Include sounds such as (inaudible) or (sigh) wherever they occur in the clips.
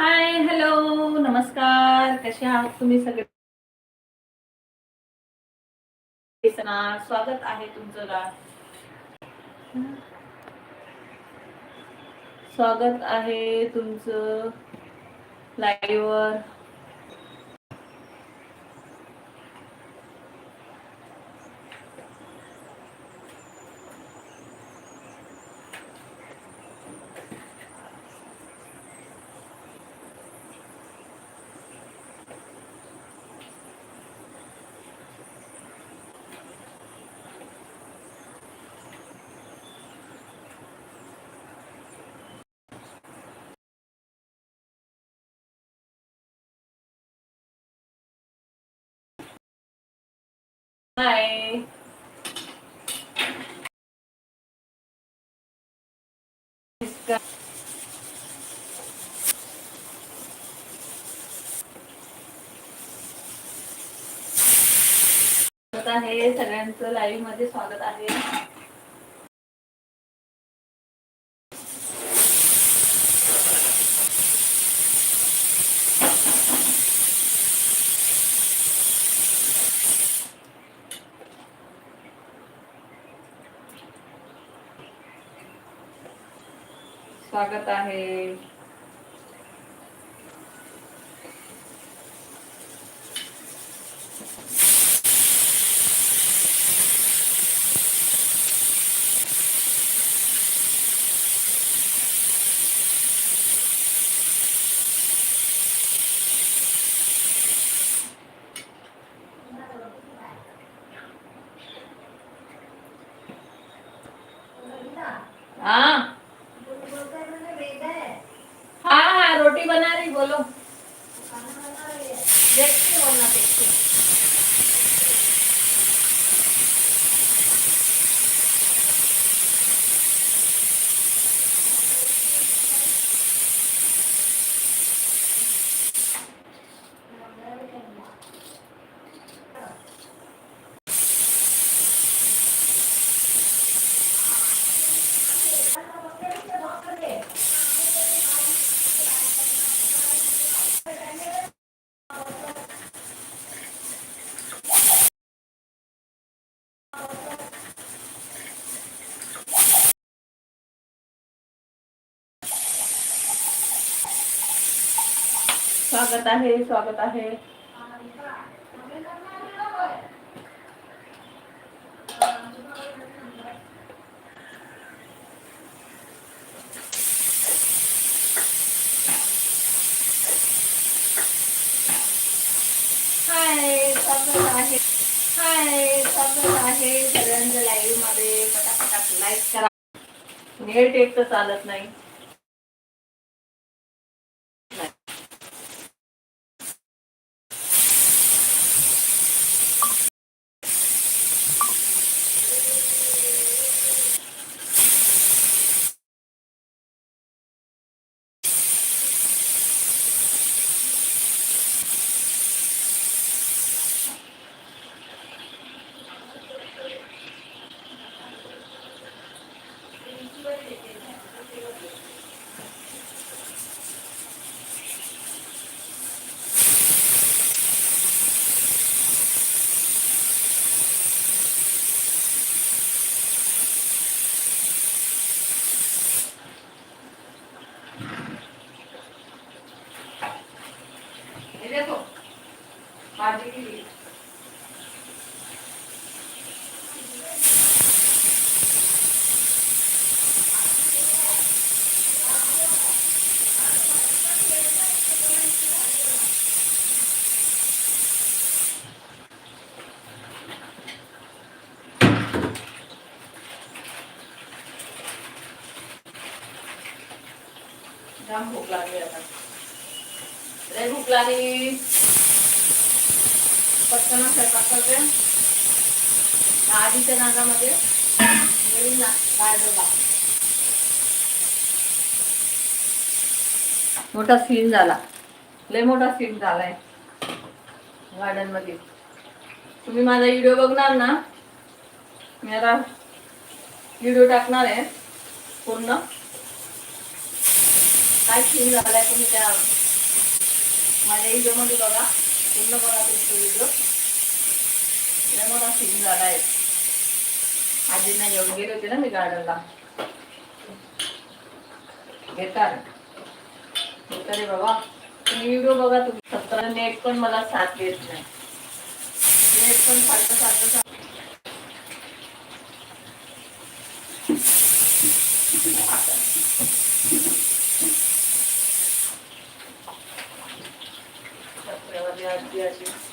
Hi hello नमस्कार. कसे आहात तुम्ही सगळे? स्वागत आहे तुमचं स्वागत आहे तुमचं लाईव्हवर वर हाय स्वागत आहे सगळ्यांचं लाईव्हमध्ये स्वागत आहे. स्वागत आहे Ah हाँ हाँ रोटी बना रही बोलो देखती हूँ वरना देखती हूँ। स्वागत आहे स्वागत आहे. हाय स्वागत आहे. हाय स्वागत आहे. सगळ्यांचं लाईव्हमध्ये. पटापटात लाईक करा. नेट एक तर चालत नाही हे देखो भाजी की छान भूक लागली आता. लय भूक लागली. पटकन स्वयंपाक करते आधीच्या नागामध्ये मोठा सीन झाला. लय मोठा सीन झालाय. गार्डनमध्ये तुम्ही माझा व्हिडिओ बघणार ना? मी आता व्हिडिओ टाकणार आहे पूर्ण. काय सीन झालाय तुम्ही त्या माझ्या व्हिडिओमध्ये बघा. पूर्ण बघा तुमचा व्हिडिओ लय मोठा सीन झाला आहे आजींना गेले होते ना मी गार्डनला बेकार बेकार आहे बाबा. तुम्ही व्हिडिओ बघा तुम्ही. सतरा नेट पण मला साथ देत नाही. नेट पण सारखं सारखं सारखं कचऱ्यावाली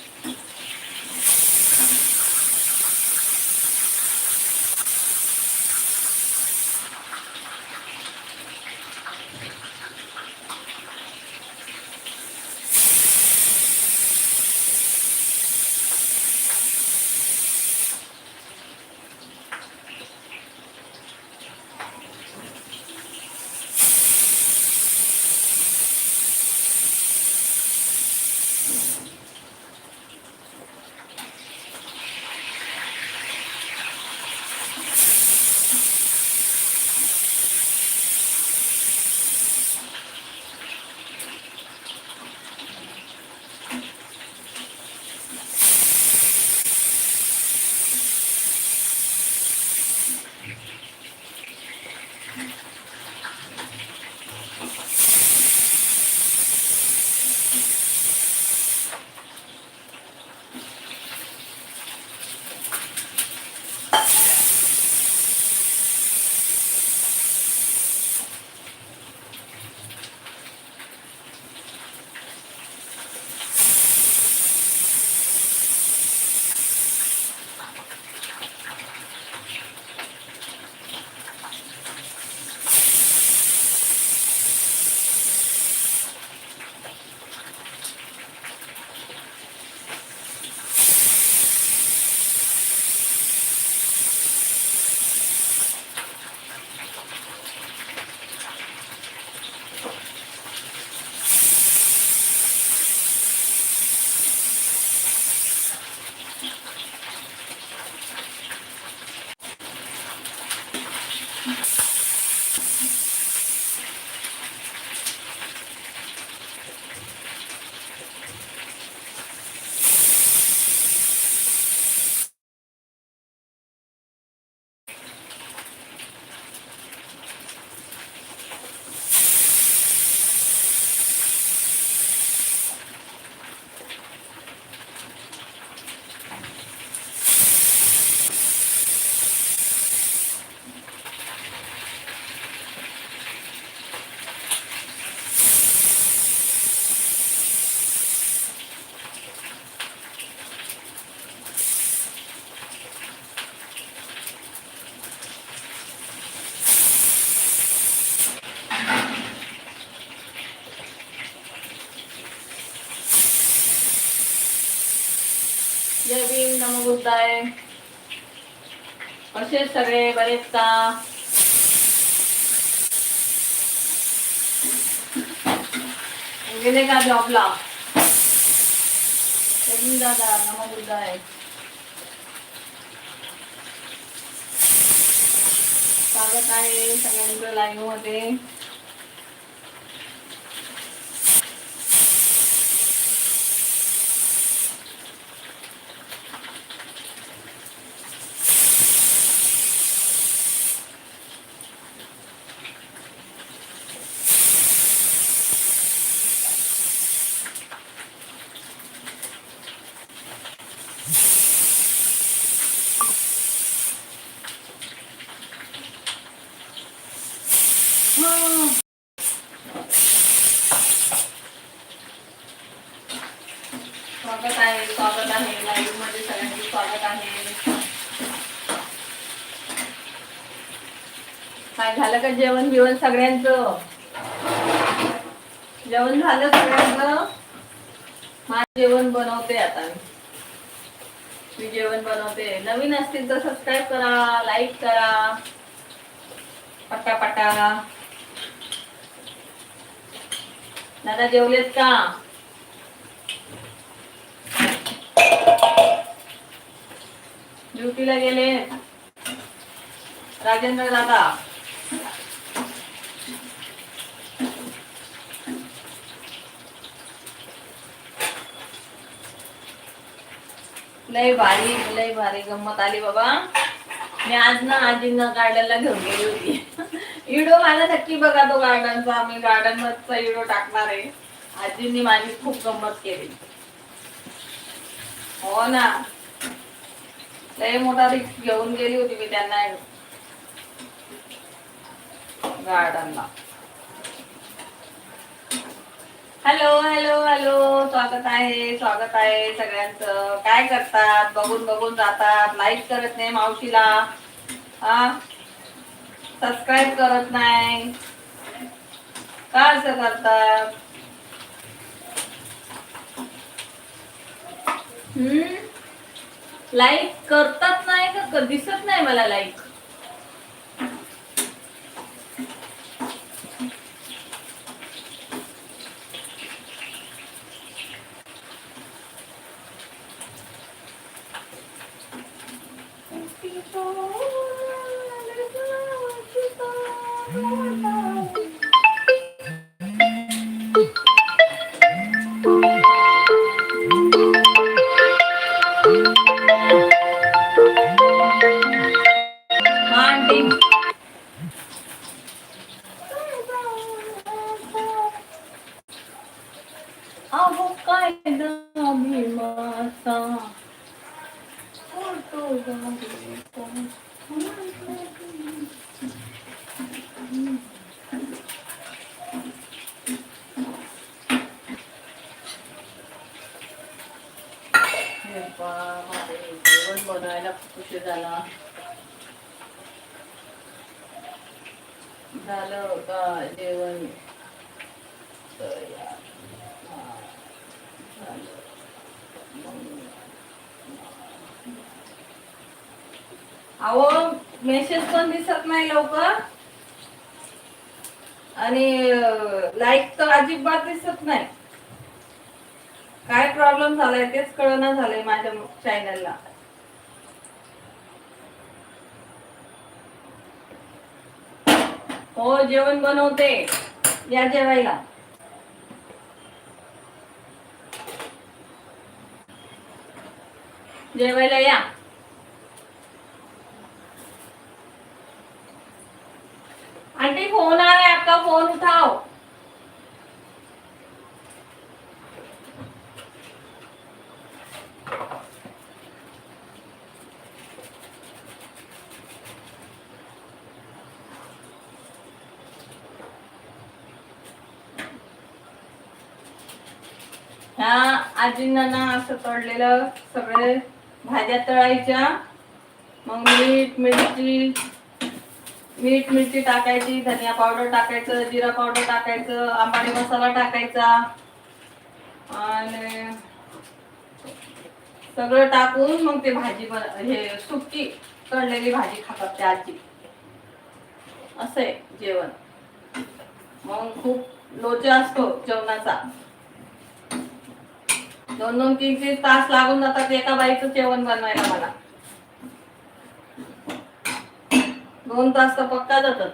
नमो बुद्धाय असे सगळे बरेच का गेले का जॉबला जय दादा नमो बुद्धाय स्वागत आहे सगळ्यांचं लाईव्हमध्ये. स्वागत आहे स्वागत आहे. लाईव्हमध्ये सगळ्यांचे स्वागत आहे. काय झालं का जेवण बिवण सगळ्यांचं? जेवण झालं सगळ्यांचं? माझं जेवण बनवते आता मी. मी जेवण बनवते. नवीन असतील तर सबस्क्राईब करा लाईक करा. पटापटा दादा जेवलेत का? ड्युटीला गेले. राजेंद्र दादा. लय भारी लय भारी गंमत आली बाबा. मी आज ना आजींना गार्डनला घेऊन गेली होती. व्हिडिओ माझा नक्की बघा तो गार्डनचा. मी गार्डन मधचा व्हिडिओ टाकणार आहे. आजींनी माझी खूप गंमत केली. हो ना. लय मोठा रिक्स घेऊन गेली होती मी त्यांना गार्डनला. हॅलो हॅलो हॅलो स्वागत आहे स्वागत आहे सगळ्यांचं. काय करतात? बघून बघून जातात. लाईक करत नाही मावशीला. हा? सबस्क्राईब करत नाही. का असं करतात? हम्म? लाईक करतात नाही का? दिसत नाही मला लाईक झालं का जेवण? अहो मेसेज पण दिसत नाही लवकर. आणि लाईक तर अजिबात दिसत नाही. काय प्रॉब्लेम झालाय तेच कळना झालंय माझ्या चॅनलला हो जेवण बनवते. या जेवायला. जेवायला या. आंटी फोन आ रहा है आपका फोन उठाओ ह्या आजींना ना असं तळलेलं सगळे भाज्या तळायच्या. मग मीठ मिरची मीठ मिरची टाकायची धनिया पावडर टाकायचं जिरा पावडर टाकायचं आंबाडी मसाला टाकायचा. आणि सगळं टाकून मग ते भाजी हे सुकी तळलेली भाजी खातात त्या आजी. असं आहे जेवण. मग खूप लोचा असतो जेवणाचा. दोन दोन तीन तीन तास लागून जातात एका बाईचं जेवण बनवायला मला. दोन तास तर पक्का जातात.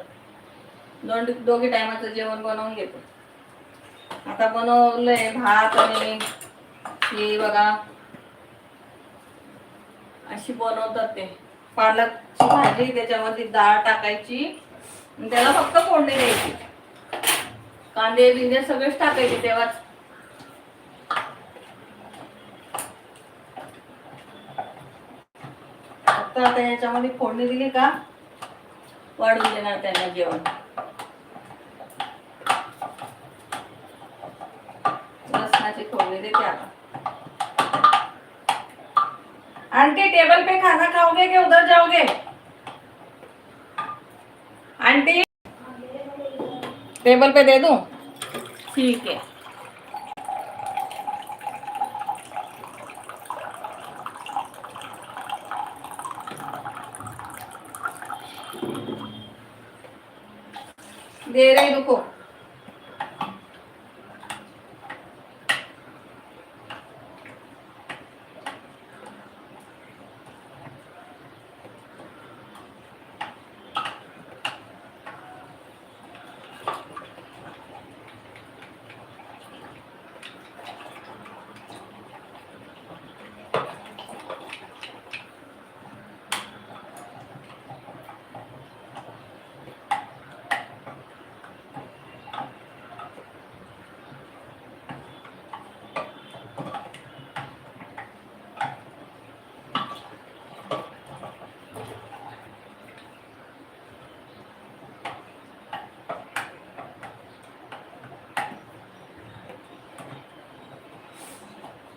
दोन दोघी टायमाचं जेवण बनवून घेतो. आता बनवलंय भात आणि ही बघा. अशी बनवतात ते. पालकची भाजी त्याच्यामध्ये डाळ टाकायची. त्याला फक्त फोडणी द्यायची. कांदे बिंदे सगळेच टाकायचे तेव्हाच फक्त आता याच्यामध्ये फोडणी दिली का? वाढून देणार त्यांना जेवण. लसणाची फोडणी देते आता. आंटी, टेबल पे खाना खाओगे कि उधर जाओगे? आंटी, टेबल पे दे दूँ? ठीक है दे रही रुको।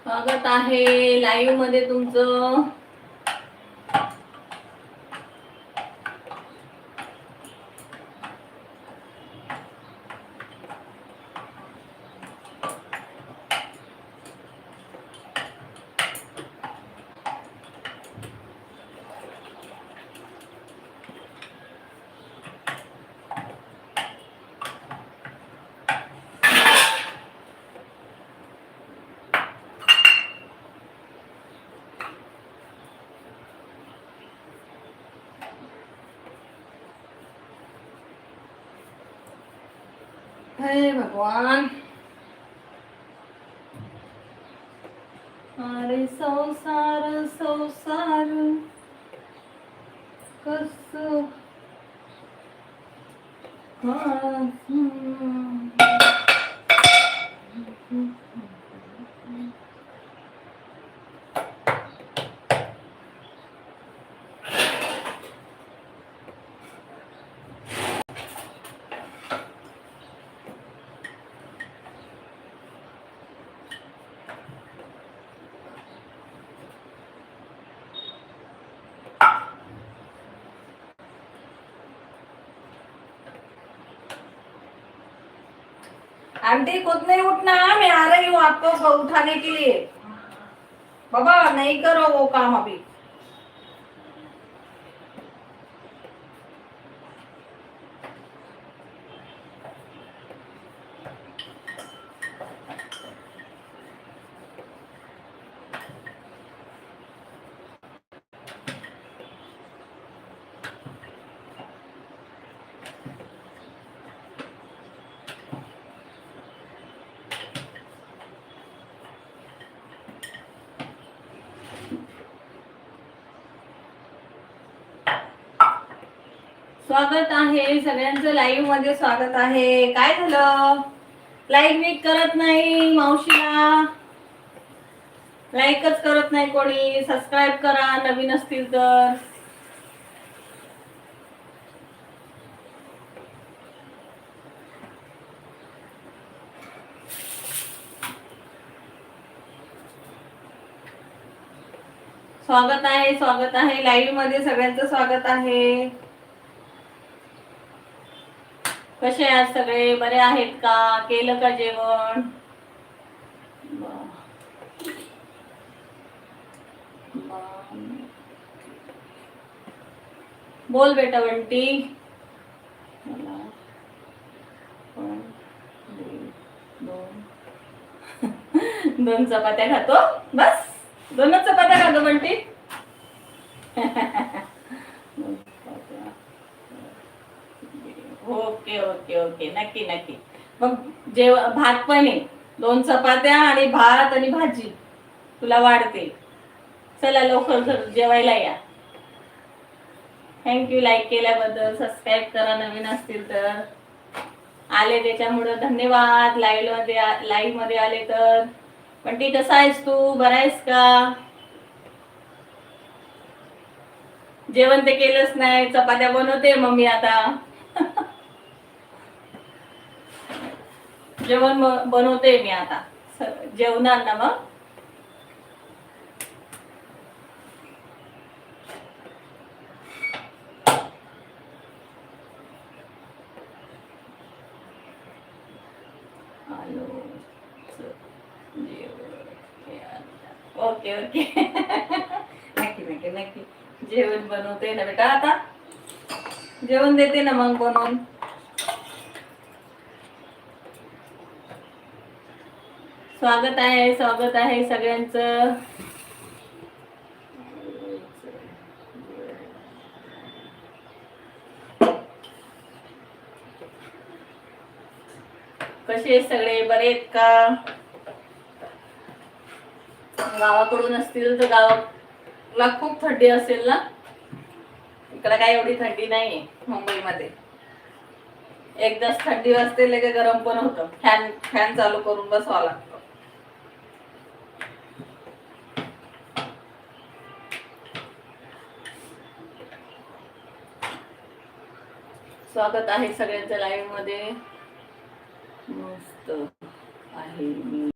स्वागत आहे. लाईव्हमध्ये तुमचं हे भगवान अरे संसार संसार कस हा, आंटी खुद नहीं उठना मैं आ रही हूँ आपको उठाने के लिए बाबा नहीं करो हो वो काम अभी स्वागत आहे. सगळ्यांचं लाईव्हमध्ये स्वागत आहे. काय झालं? लाईक मी करत नाही मावशीला. लाईकच करत नाही कोणी. सबस्क्राईब करा नवीन असतील तर. स्वागत आहे स्वागत आहे. लाईव्हमध्ये सगळ्यांचं स्वागत आहे. कसे आहेत सगळे बरे आहेत का? केलं का जेवण? बोल बेटा बंटी. दोन दोन चपात्या खातो. बस. दोनच चपात्या खातो बंटी (laughs) दोन चपात्या. हो. Okay okay okay. नक्की नक्की. मग जेव भात पण आहे. दोन चपात्या आणि भात आणि भाजी. तुला वाढते. चला लवकर घर जेवायला या. थँक्यू लाईक केल्याबद्दल. सबस्क्राईब करा नवीन असतील तर. आले त्याच्यामुळं धन्यवाद. लाईव्हमध्ये लाईव्हमध्ये आले तर. पण ती कसा आहेस तू? बरा आहेस का? जेवण ते केलंच नाही. चपात्या बनवते मम्मी आता. (laughs) जेवण बनवते मी आता. जेवणार ना मग? Okay okay. नक्की नक्की नक्की. जेवण बनवते ना बेटा आता? जेवण देते ना मग बनवून? स्वागत आहे स्वागत आहे सगळ्यांचं. कसे सगळे? बरे आहेत का? गावाकडून असतील तर गावाला खूप थंडी असेल ना? इकडे काय एवढी थंडी नाहीये मुंबईमध्ये. एकदाच थंडी वाजते लगे गरम पण होतं. फॅन फॅन चालू करून बसवा स्वागत आहे सगळ्यांच्या लाईव्हमध्ये. मस्त आहे मी.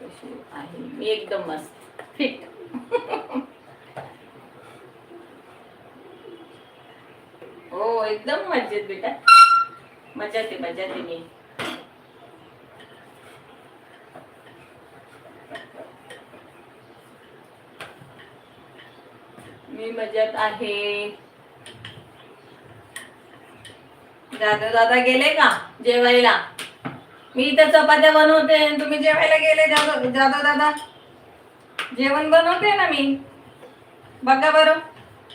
कशी आहे मी? एकदम मस्त. फिट हो एकदम मजेत बेटा. मजा येते मजा येते मी. मी मजेत आहे. दादा दादा गेले का जेवायला? मी इथं चपात्या बनवते आणि तुम्ही जेवायला गेले दादा दादा दादा जेवण बनवते ना मी. बघा बरं.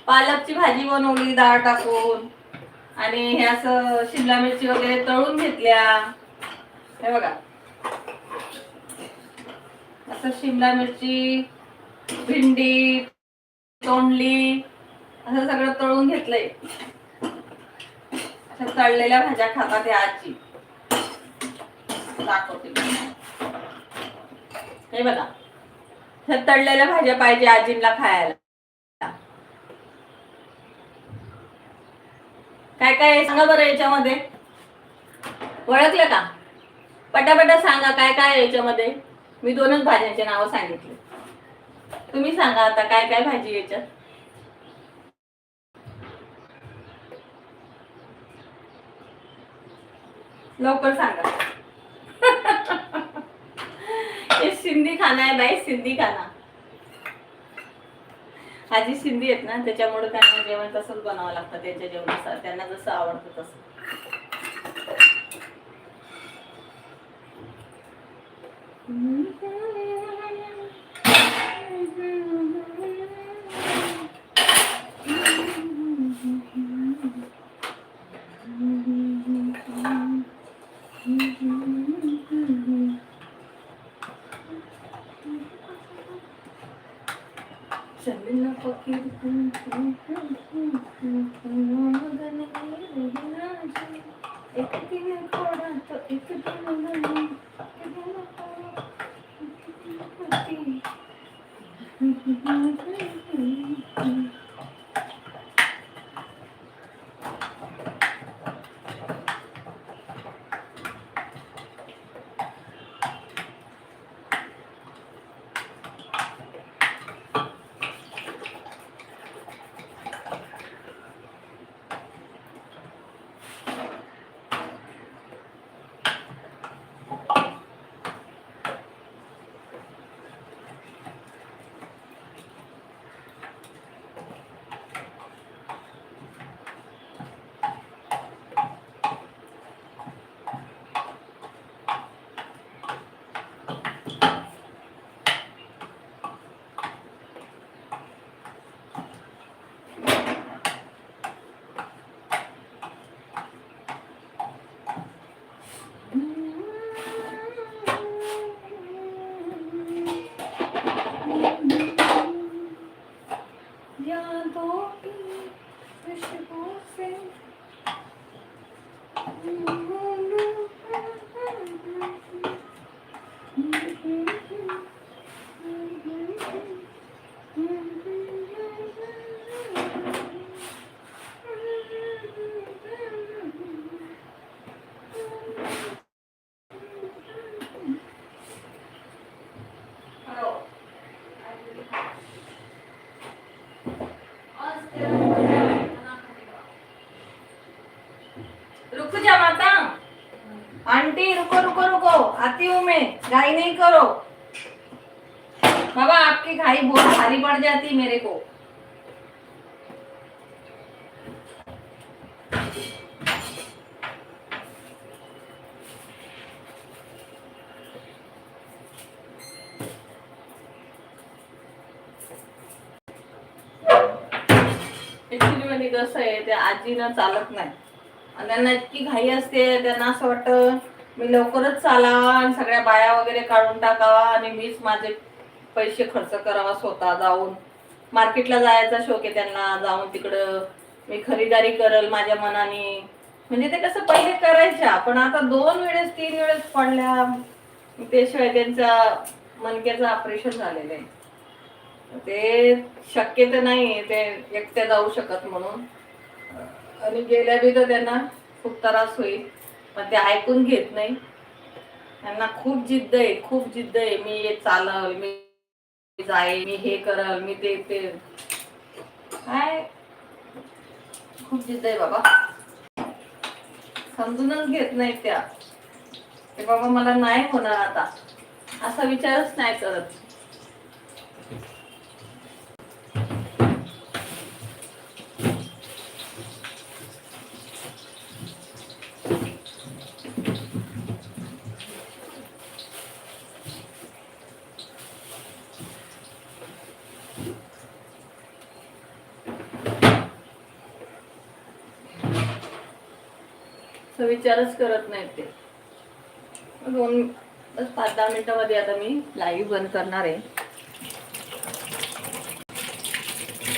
पालकची भाजी बनवली डाळ टाकून. आणि हे असं शिमला मिरची वगैरे तळून घेतल्या. हे बघा. असं शिमला मिरची भिंडी तोंडली असं सगळं तळून घेतलंय. तळलेल्या भाज्या खातात त्या आजी. दाखवते. हे बघा. ह्या तळलेल्या भाज्या पाहिजे आजींना खायला. काय काय आहे? सांगा बरं याच्यामध्ये. ओळखलं का? पटापटा सांगा काय काय याच्यामध्ये. मी दोनच भाज्यांचे नावं सांगितले. तुम्ही सांगा आता काय काय भाजी याच्यात? लवकर सांगा. हे सिंधी खाना आहे बाई सिंधी खाना. आजी सिंधी आहेत ना त्याच्यामुळे त्यांना जेवण तसंच बनावं लागतं त्यांच्या जेवणाचं त्यांना जसं आवडतं तसं. चलना घाई नहीं करो। बाबा आपकी घाई बहुत भारी पड़ जाती मेरे को। कसं आहे ते आजीनं चालत नाही. आणि त्यांना इतकी घाई असते त्यांना असं वाटतं मी लवकरच चालावा आणि सगळ्या बाया वगैरे काढून टाकावा आणि मीच माझे पैसे खर्च करावा स्वतः जाऊन. मार्केटला जायचा शौक आहे त्यांना जाऊन तिकडं मी खरीदारी करल माझ्या मनाने. म्हणजे ते कसं पहिले करायच्या पण आता दोन वेळेस तीन वेळेस पडल्या त्याशिवाय त्यांचा मनक्याचं ऑपरेशन झालेलं आहे. ते शक्य तर नाही ते एकट्या जाऊ शकत म्हणून. आणि गेल्या बी तर त्यांना खूप त्रास होईल. पण ते ऐकून घेत नाही. त्यांना खूप जिद्द आहे खूप जिद्द आहे. मी हे चालल मी जाईल मी हे करल मी ते ते. काय? खूप जिद्द आहे बाबा. समजूनच घेत नाही त्या. ते बाबा मला नाही होणार आता. असा विचारच नाही करत असा विचारच करत नाहीत ते. दोन बस पाच दहा मिनिटामध्ये आता मी लाईव्ह बंद करणार आहे.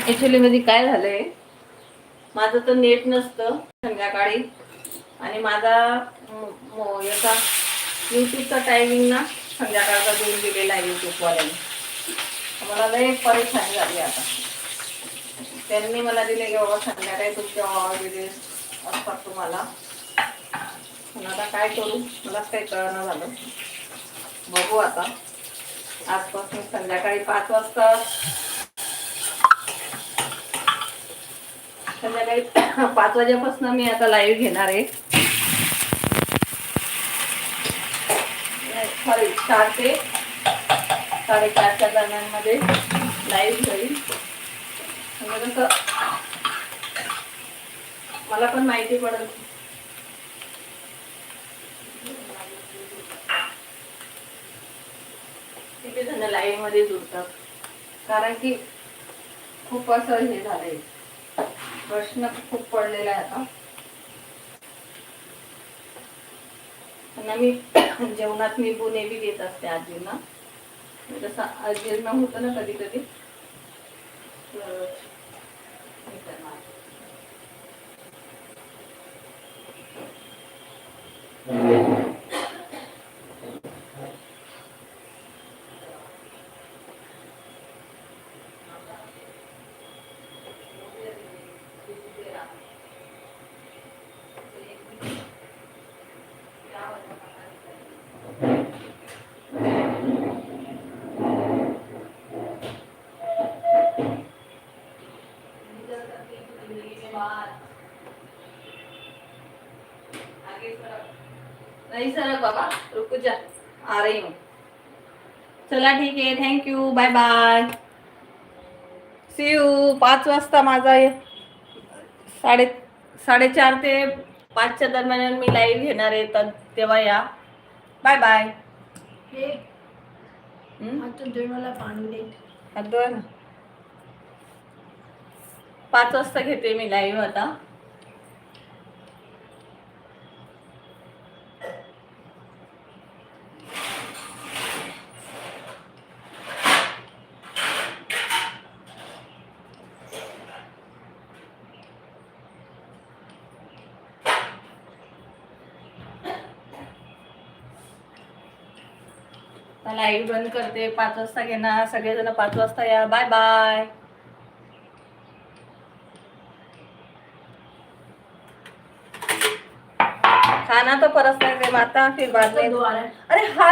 ॲक्च्युली मध्ये म्हणजे काय झालंय माझं तर नेट नसतं संध्याकाळी. आणि माझा याचा यूट्यूबचा टायमिंग ना संध्याकाळचा देऊन दिलेला आहे यूट्यूबवाल्यांनी मला लय परेशानी झाली आता. त्यांनी मला दिले की बाबा संध्याकाळी तुमच्या वगैरे असतात तुम्हाला पण आता काय करू? मलाच काही कळणं झालं. बघू आता. आजपासून संध्याकाळी पाच वाजता. संध्याकाळी (coughs) पाच वाजेपासून मी आता लाईव्ह घेणार आहे. सॉरी चार ते साडेचारच्या दरम्यानमध्ये लाईव्ह होईल. म्हणजे कसं मला पण माहिती पडेल किती जण लाईव्हमध्ये जुळतात कारण की खूप असं हे झालंय. प्रश्न खूप पडलेला आहे आता. त्यांना मी (coughs) जेवणात निंबू नेहमी देत असते आजींना. जसं आजींना होतं ना कधी कधी नहीं सर बाबा रुको जा आ रही हूँ चला ठीक आहे thank you bye bye see you पाच वाजता माझा साडे साडेचार ते पाचच्या दरम्यान मी लाईव्ह घेणार आहे तर तेव्हा या. बाय बाय हे पाणी पाच वाजता घेते मी लाईव्ह आता. लाईव्ह बंद करते पाच वाजता घेणार सगळेजण पाच वाजता या. बाय बाय खाना तो परस नहीं माता फिर बाद में अरे हा